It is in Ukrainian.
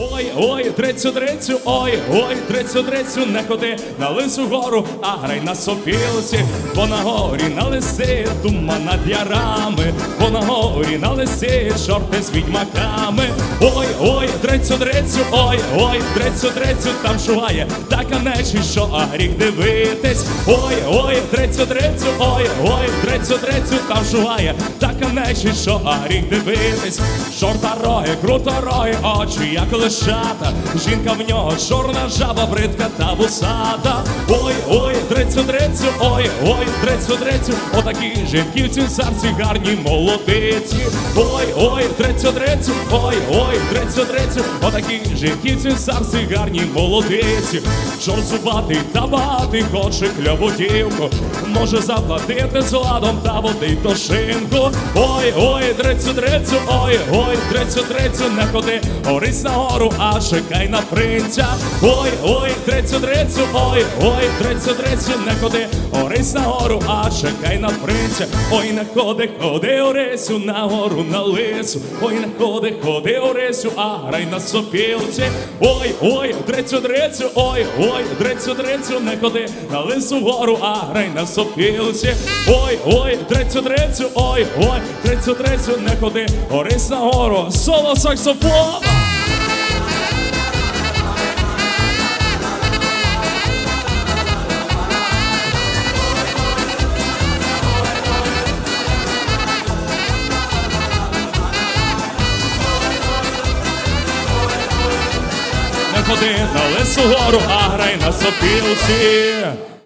Ой, ой, трицю, трицю, ой, ой, трицю, трицю, не ходи на лису гору, а грай на сопілці, бо на горі на лисі туман над ярами, бо на горі на лисі чорти з відьмаками. Ой, ой, трицю, трицю, ой, ой, трицю, трицю, там шугає така нечість, що а гріх дивитись. Ой, ой, трицю, трицю, ой, ой, трицю, трицю, там шугає така нечі, що а дивитись. Шорта роги, круто роги, очі, як лишата. Жінка в нього чорна жаба, бридка та вусата. Ой, ой, трицю, трицю, ой, ой, трицю, трицю, отакі цій серці гарні молодиці. Ой, ой, трицю, трицю, ой, ой, трицю, трицю, отакі цій серці гарні молодиці. Чор зубатий та багатий хоче кльову може заплатити з ладом та водить до шинку. Ой, ой, трицю, трицю, ой, ой, трицю, трицю, не ходи, горись на гору, а чекай на принця. Ой, ой, трицю, трицю, ой, ой, трицю, трицю, не ходи, горись на гору, а чекай на принця. Ой, не ходи, ходи, Орисю, на гору, на лису. Ой, не ходи, ходи, Орисю, а грай на сопілці. Ой, ой, трицю, трицю, ой, ой, трицю, трицю, не ходи, на лису гору, а грай на сопілці. Ой, ой, трицю, трицю, ой, ой, трицю, трицю, не ходи, горись на гору, соло саксофон. Не ходи на лису гору, а грай на сопілці.